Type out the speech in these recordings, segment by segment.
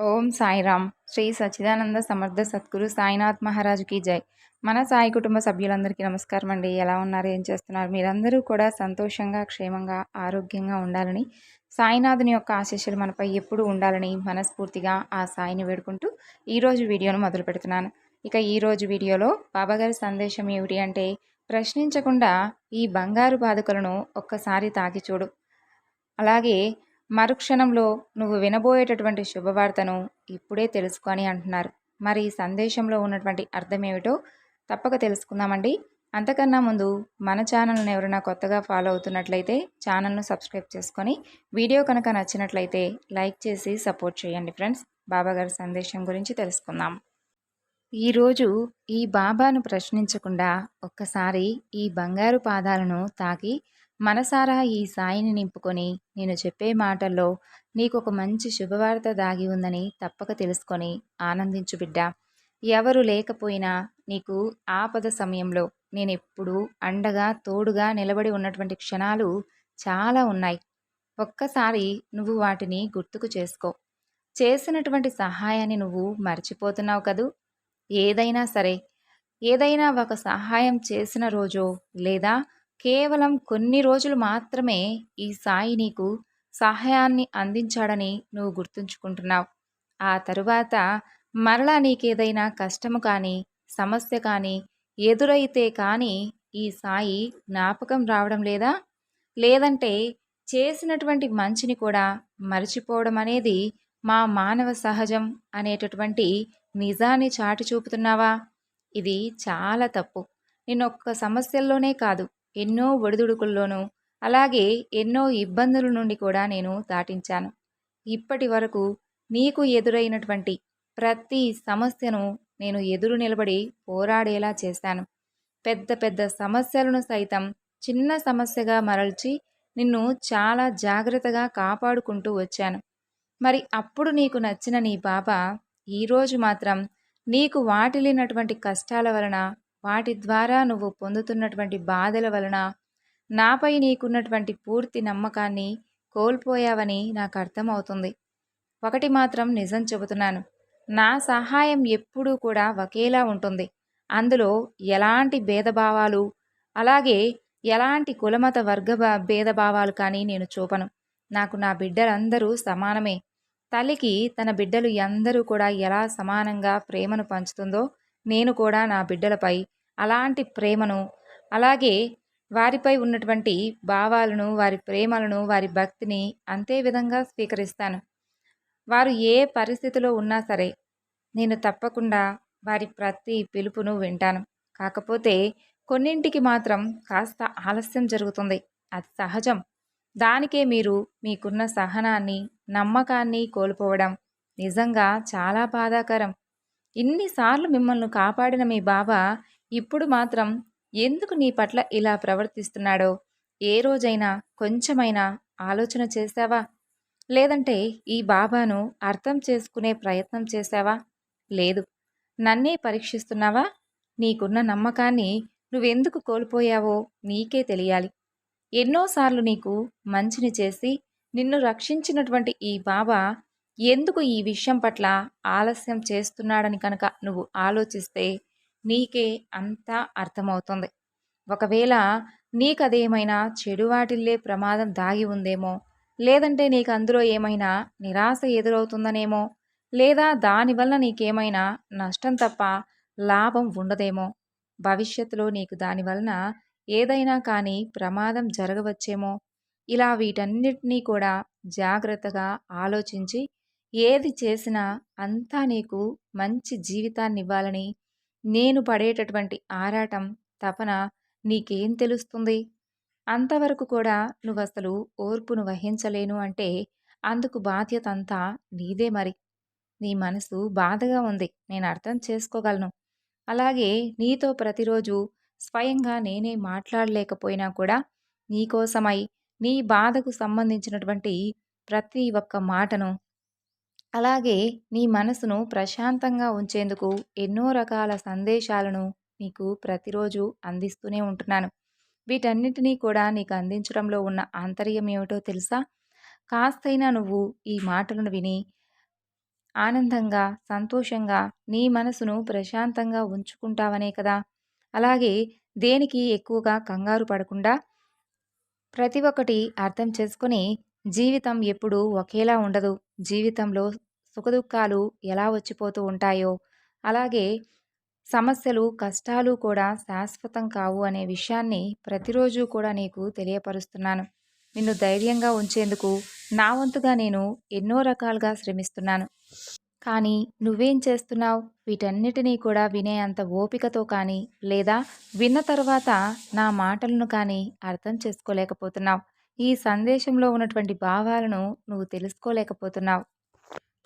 ఓం సాయిరామ్. శ్రీ సచ్చిదానంద సమర్థ సద్గురు సాయినాథ్ మహారాజుకి జై. మన సాయి కుటుంబ సభ్యులందరికీ నమస్కారం అండి. ఎలా ఉన్నారు? ఏం చేస్తున్నారు? మీరందరూ కూడా సంతోషంగా క్షేమంగా ఆరోగ్యంగా ఉండాలని సాయినాథుని యొక్క ఆశీస్సులు మనపై ఎప్పుడు ఉండాలని మనస్ఫూర్తిగా ఆ సాయిని వేడుకుంటూ ఈరోజు వీడియోను మొదలు పెడుతున్నాను. ఇక ఈరోజు వీడియోలో బాబాగారి సందేశం ఏమిటి అంటే ప్రశ్నించకుండా ఈ బంగారు బాధకులను ఒక్కసారి తాకి చూడు. అలాగే మరుక్షణంలో నువ్వు వినబోయేటటువంటి శుభవార్తను ఇప్పుడే తెలుసుకొని అంటున్నారు. మరి ఈ సందేశంలో ఉన్నటువంటి అర్థం ఏమిటో తప్పక తెలుసుకుందామండి. అంతకన్నా ముందు మన ఛానల్ని ఎవరైనా కొత్తగా ఫాలో అవుతున్నట్లయితే ఛానల్ను సబ్స్క్రైబ్ చేసుకొని వీడియో కనుక నచ్చినట్లయితే లైక్ చేసి సపోర్ట్ చేయండి ఫ్రెండ్స్. బాబాగారి సందేశం గురించి తెలుసుకుందాం. ఈరోజు ఈ బాబాను ప్రశ్నించకుండా ఒక్కసారి ఈ బంగారు పాదాలను తాకి మనసారా ఈ సాయిని నింపుకొని నేను చెప్పే మాటల్లో నీకు ఒక మంచి శుభవార్త దాగి ఉందని తప్పక తెలుసుకొని ఆనందించు బిడ్డ. ఎవరు లేకపోయినా నీకు ఆపద సమయంలో నేను ఎప్పుడూ అండగా తోడుగా నిలబడి ఉన్నటువంటి క్షణాలు చాలా ఉన్నాయి. ఒక్కసారి నువ్వు వాటిని గుర్తుకు చేసుకో. చేసినటువంటి సహాయాన్ని నువ్వు మర్చిపోతున్నావు కదూ? ఏదైనా సరే ఏదైనా ఒక సహాయం చేసిన రోజో లేదా కేవలం కొన్ని రోజులు మాత్రమే ఈ సాయి నీకు సహాయాన్ని అందించాడని నువ్వు గుర్తుంచుకుంటున్నావు. ఆ తరువాత మరలా నీకేదైనా కష్టము కానీ సమస్య కానీ ఎదురైతే కానీ ఈ సాయి జ్ఞాపకం రావడం లేదా? లేదంటే చేసినటువంటి మంచిని కూడా మరచిపోవడం అనేది మా మానవ సహజం అనేటటువంటి నిజాన్ని చాటి చూపుతున్నావా ఇది చాలా తప్పు. నిన్నొక్క సమస్యల్లోనే కాదు. ఎన్నో ఒడిదుడుకుల్లోనూ అలాగే ఎన్నో ఇబ్బందుల నుండి కూడా నేను దాటించాను. ఇప్పటి వరకు నీకు ఎదురైనటువంటి ప్రతి సమస్యను నేను ఎదురు నిలబడి పోరాడేలా చేశాను. పెద్ద పెద్ద సమస్యలను సైతం చిన్న సమస్యగా మరల్చి నిన్ను చాలా జాగ్రత్తగా కాపాడుకుంటూ వచ్చాను. మరి అప్పుడు నీకు నచ్చిన నీ బాబా ఈరోజు మాత్రం నీకు వాటిల్లినటువంటి కష్టాల వలన వాటి ద్వారా నువ్వు పొందుతున్నటువంటి బాధల వలన నాపై నీకున్నటువంటి పూర్తి నమ్మకాన్ని కోల్పోయావని నాకు అర్థమవుతుంది. ఒకటి మాత్రం నిజం చెబుతున్నాను. నా సహాయం ఎప్పుడూ కూడా ఒకేలా ఉంటుంది. అందులో ఎలాంటి భేదభావాలు అలాగే ఎలాంటి కులమత వర్గ భేదభావాలు కానీ నేను చూపను. నాకు నా బిడ్డలందరూ సమానమే. తల్లికి తన బిడ్డలు అందరూ కూడా ఎలా సమానంగా ప్రేమను పంచుతుందో నేను కూడా నా బిడ్డలపై అలాంటి ప్రేమను అలాగే వారిపై ఉన్నటువంటి భావాలను వారి ప్రేమలను వారి భక్తిని అంతే విధంగా స్వీకరిస్తాను. వారు ఏ పరిస్థితిలో ఉన్నా సరే నేను తప్పకుండా వారి ప్రతి పిలుపును వింటాను. కాకపోతే కొన్నింటికి మాత్రం కాస్త ఆలస్యం జరుగుతుంది. అది సహజం. దానికే మీరు మీకున్న సహనాన్ని నమ్మకాన్ని కోల్పోవడం నిజంగా చాలా బాధాకరం. ఇన్నిసార్లు మిమ్మల్ని కాపాడిన మీ బాబా ఇప్పుడు మాత్రం ఎందుకు నీ పట్ల ఇలా ప్రవర్తిస్తున్నాడో? ఏ రోజైనా కొంచెమైనా ఆలోచన చేశావా? లేదంటే ఈ బాబాను అర్థం చేసుకునే ప్రయత్నం చేశావా? లేదు. నన్నే పరీక్షిస్తున్నావా? నీకున్న నమ్మకాన్ని నువ్వెందుకు కోల్పోయావో నీకే తెలియాలి. ఎన్నోసార్లు నీకు మంచిని చేసి నిన్ను రక్షించినటువంటి ఈ బాబా ఎందుకు ఈ విషయం పట్ల ఆలస్యం చేస్తున్నాడని కనుక నువ్వు ఆలోచిస్తే నీకే అంతా అర్థమవుతుంది. ఒకవేళ నీకదేమైనా చెడు వాటిల్లే ప్రమాదం దాగి ఉందేమో లేదంటే నీకు అందులో ఏమైనా నిరాశ ఎదురవుతుందనేమో లేదా దానివల్ల నీకేమైనా నష్టం తప్ప లాభం ఉండదేమో భవిష్యత్తులో నీకు దానివలన ఏదైనా కానీ ప్రమాదం జరగవచ్చేమో ఇలా వీటన్నిటినీ కూడా జాగ్రత్తగా ఆలోచించి ఏది చేసినా అంతా నీకు మంచి జీవితాన్ని ఇవ్వాలని నేను పడేటటువంటి ఆరాటం తపన నీకేం తెలుస్తుంది? అంతవరకు కూడా నువ్వు అసలు ఓర్పును వహించలేను అంటే అందుకు బాధ్యత అంతా నీదే మరి. నీ మనసు బాధగా ఉంది నేను అర్థం చేసుకోగలను. అలాగే నీతో ప్రతిరోజు స్వయంగా నేనే మాట్లాడలేకపోయినా కూడా నీకోసమై నీ బాధకు సంబంధించినటువంటి ప్రతి ఒక్క మాటను అలాగే నీ మనసును ప్రశాంతంగా ఉంచేందుకు ఎన్నో రకాల సందేశాలను నీకు ప్రతిరోజు అందిస్తూనే ఉంటున్నాను. వీటన్నిటినీ కూడా నీకు అందించడంలో ఉన్న ఆంతర్యం ఏమిటో తెలుసా? కాస్తైనా నువ్వు ఈ మాటలను విని ఆనందంగా సంతోషంగా నీ మనసును ప్రశాంతంగా ఉంచుకుంటావనే కదా? అలాగే దేనికి ఎక్కువగా కంగారు పడకుండా ప్రతి ఒక్కటి అర్థం చేసుకొని జీవితం ఎప్పుడూ ఒకేలా ఉండదు. జీవితంలో సుఖదుఖాలు ఎలా వచ్చిపోతూ ఉంటాయో అలాగే సమస్యలు కష్టాలు కూడా శాశ్వతం కావు అనే విషయాన్ని ప్రతిరోజు కూడా నీకు తెలియపరుస్తున్నాను. నిన్ను ధైర్యంగా ఉంచేందుకు నా వంతుగా నేను ఎన్నో రకాలుగా శ్రమిస్తున్నాను. కానీ నువ్వేం చేస్తున్నావు? వీటన్నిటినీ కూడా వినే అంత ఓపికతో కానీ లేదా విన్న తర్వాత నా మాటలను కానీ అర్థం చేసుకోలేకపోతున్నావు. ఈ సందేశంలో ఉన్నటువంటి భావాలను నువ్వు తెలుసుకోలేకపోతున్నావు.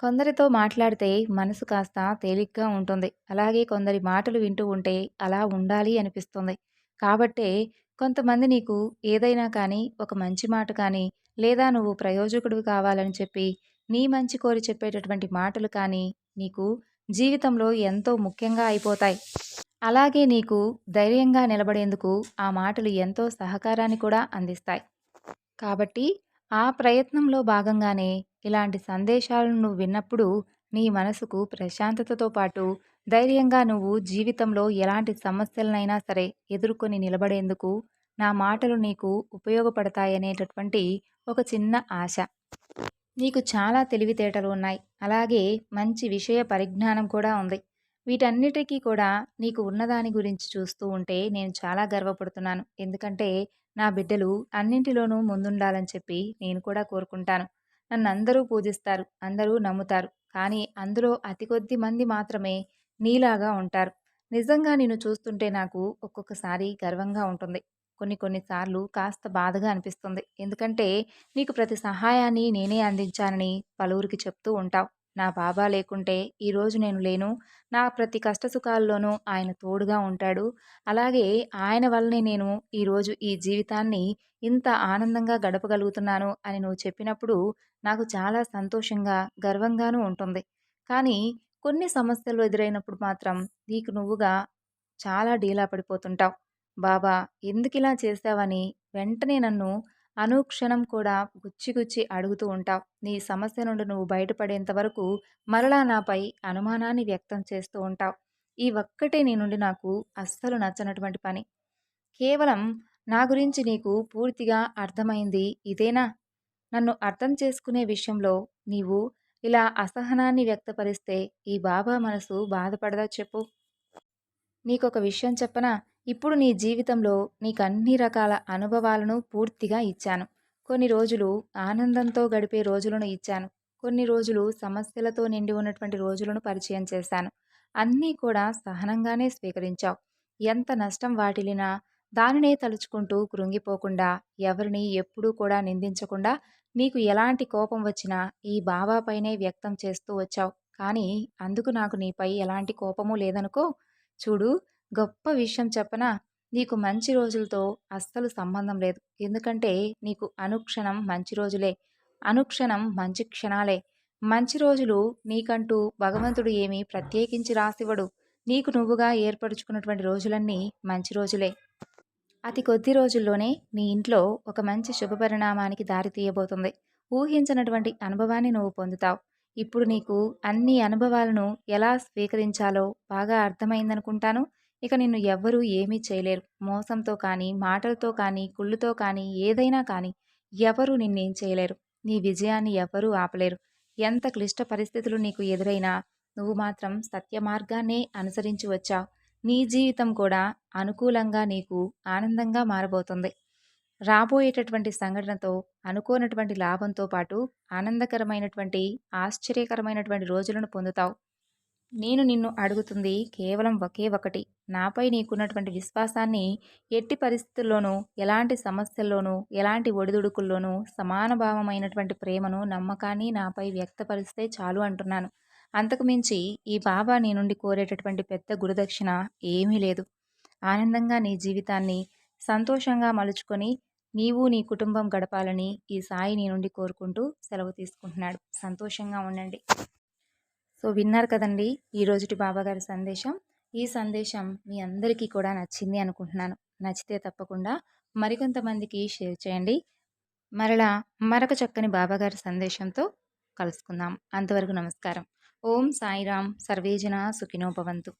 కొందరితో మాట్లాడితే మనసు కాస్త తేలిగ్గా ఉంటుంది. అలాగే కొందరి మాటలు వింటూ ఉంటే అలా ఉండాలి అనిపిస్తుంది. కాబట్టే కొంతమంది నీకు ఏదైనా కానీ ఒక మంచి మాట కానీ లేదా నువ్వు ప్రయోజకుడు కావాలని చెప్పి నీ మంచి కోరి చెప్పేటటువంటి మాటలు కానీ నీకు జీవితంలో ఎంతో ముఖ్యంగా అయిపోతాయి. అలాగే నీకు ధైర్యంగా నిలబడేందుకు ఆ మాటలు ఎంతో సహకారాన్ని కూడా అందిస్తాయి. కాబట్టి ఆ ప్రయత్నంలో భాగంగానే ఇలాంటి సందేశాలను నువ్వు విన్నప్పుడు నీ మనసుకు ప్రశాంతతతో పాటు ధైర్యంగా నువ్వు జీవితంలో ఎలాంటి సమస్యలనైనా సరే ఎదుర్కొని నిలబడేందుకు నా మాటలు నీకు ఉపయోగపడతాయనేటటువంటి ఒక చిన్న ఆశ. నీకు చాలా తెలివితేటలు ఉన్నాయి. అలాగే మంచి విషయ పరిజ్ఞానం కూడా ఉంది. వీటన్నిటికీ కూడా నీకు ఉన్నదాని గురించి చూస్తూ ఉంటే నేను చాలా గర్వపడుతున్నాను. ఎందుకంటే నా బిడ్డలు అన్నింటిలోనూ ముందుండాలని చెప్పి నేను కూడా కోరుకుంటాను. నన్ను అందరూ పూజిస్తారు అందరూ నమ్ముతారు. కానీ అందులో అతి కొద్ది మంది మాత్రమే నీలాగా ఉంటారు. నిజంగా నేను చూస్తుంటే నాకు ఒక్కొక్కసారి గర్వంగా ఉంటుంది. కొన్ని కొన్నిసార్లు కాస్త బాధగా అనిపిస్తుంది. ఎందుకంటే నీకు ప్రతి సహాయాన్ని నేనే అందించానని పలువురికి చెప్తూ ఉంటావు. నా బాబా లేకుంటే ఈరోజు నేను లేను. నా ప్రతి కష్టసుఖాల్లోనూ ఆయన తోడుగా ఉంటాడు. అలాగే ఆయన వల్లనే నేను ఈరోజు ఈ జీవితాన్ని ఇంత ఆనందంగా గడపగలుగుతున్నాను అని నువ్వు చెప్పినప్పుడు నాకు చాలా సంతోషంగా గర్వంగానూ ఉంటుంది. కానీ కొన్ని సమస్యలు ఎదురైనప్పుడు మాత్రం నీకు నువ్వుగా చాలా డీలా పడిపోతుంటావు. బాబా ఎందుకిలా చేశావని వెంటనే నన్ను అనుక్షణం కూడా గుచ్చి గుచ్చి అడుగుతూ ఉంటావు. నీ సమస్య నుండి నువ్వు బయటపడేంత వరకు మరలా నాపై అనుమానాన్ని వ్యక్తం చేస్తూ ఉంటావు. ఈ ఒక్కటే నీ నుండి నాకు అస్సలు నచ్చనటువంటి పని. కేవలం నా గురించి నీకు పూర్తిగా అర్థమైంది ఇదేనా? నన్ను అర్థం చేసుకునే విషయంలో నీవు ఇలా అసహనాన్ని వ్యక్తపరిస్తే ఈ బాబా మనసు బాధపడదా చెప్పు? నీకొక విషయం చెప్పనా? ఇప్పుడు నీ జీవితంలో నీకు అన్ని రకాల అనుభవాలను పూర్తిగా ఇచ్చాను. కొన్ని రోజులు ఆనందంతో గడిపే రోజులను ఇచ్చాను. కొన్ని రోజులు సమస్యలతో నిండి ఉన్నటువంటి రోజులను పరిచయం చేశాను. అన్నీ కూడా సహనంగానే స్వీకరించావు. ఎంత నష్టం వాటిల్లినా దానినే తలుచుకుంటూ కృంగిపోకుండా ఎవరిని ఎప్పుడూ కూడా నిందించకుండా నీకు ఎలాంటి కోపం వచ్చినా ఈ బాబాపైనే వ్యక్తం చేస్తూ వచ్చావు. కానీ అందుకు నాకు నీపై ఎలాంటి కోపము లేదనుకో చూడు గొప్ప విషయం చెప్పనా? నీకు మంచి రోజులతో అస్సలు సంబంధం లేదు. ఎందుకంటే నీకు అనుక్షణం మంచి రోజులే. అనుక్షణం మంచి క్షణాలే. మంచి రోజులు నీకంటూ భగవంతుడు ఏమీ ప్రత్యేకించి రాసివ్వడు. నీకు నువ్వుగా ఏర్పరచుకున్నటువంటి రోజులన్నీ మంచి రోజులే. అతి కొద్ది రోజుల్లోనే నీ ఇంట్లో ఒక మంచి శుభపరిణామానికి దారి తీయబోతుంది. ఊహించినటువంటి అనుభవాన్ని నువ్వు పొందుతావు. ఇప్పుడు నీకు అన్ని అనుభవాలను ఎలా స్వీకరించాలో బాగా అర్థమైందనుకుంటాను. ఇక నిన్ను ఎవ్వరూ ఏమీ చేయలేరు. మోసంతో కానీ మాటలతో కానీ కుళ్ళుతో కానీ ఏదైనా కానీ ఎవరూ నిన్నేం చేయలేరు. నీ విజయాన్ని ఎవ్వరూ ఆపలేరు. ఎంత క్లిష్ట పరిస్థితులు నీకు ఎదురైనా నువ్వు మాత్రం సత్యమార్గాన్నే అనుసరించి వచ్చావు. నీ జీవితం కూడా అనుకూలంగా నీకు ఆనందంగా మారబోతుంది. రాబోయేటటువంటి సంఘటనతో అనుకోనటువంటి లాభంతో పాటు ఆనందకరమైనటువంటి ఆశ్చర్యకరమైనటువంటి రోజులను పొందుతావు. నేను నిన్ను అడుగుతుంది కేవలం ఒకే ఒకటి. నాపై నీకున్నటువంటి విశ్వాసాన్ని ఎట్టి పరిస్థితుల్లోనూ ఎలాంటి సమస్యల్లోనూ ఎలాంటి ఒడిదుడుకుల్లోనూ సమానభావమైనటువంటి ప్రేమను నమ్మకాన్ని నాపై వ్యక్తపరిస్తే చాలు అంటున్నాను. అంతకుమించి ఈ బాబా నీ నుండి కోరేటటువంటి పెద్ద గురుదక్షిణ ఏమీ లేదు. ఆనందంగా నీ జీవితాన్ని సంతోషంగా మలుచుకొని నీవు నీ కుటుంబం గడపాలని ఈ సాయి నీ నుండి కోరుకుంటూ సెలవు తీసుకుంటున్నాడు. సంతోషంగా ఉండండి. సో విన్నారు కదండి ఈ రోజుటి బాబాగారి సందేశం. ఈ సందేశం మీ అందరికీ కూడా నచ్చింది అనుకుంటున్నాను. నచ్చితే తప్పకుండా మరికొంతమందికి షేర్ చేయండి. మరలా మరొక చక్కని బాబాగారి సందేశంతో కలుసుకుందాం. అంతవరకు నమస్కారం. ఓం సాయిరామ్ సర్వేజన సుఖినోపవంతు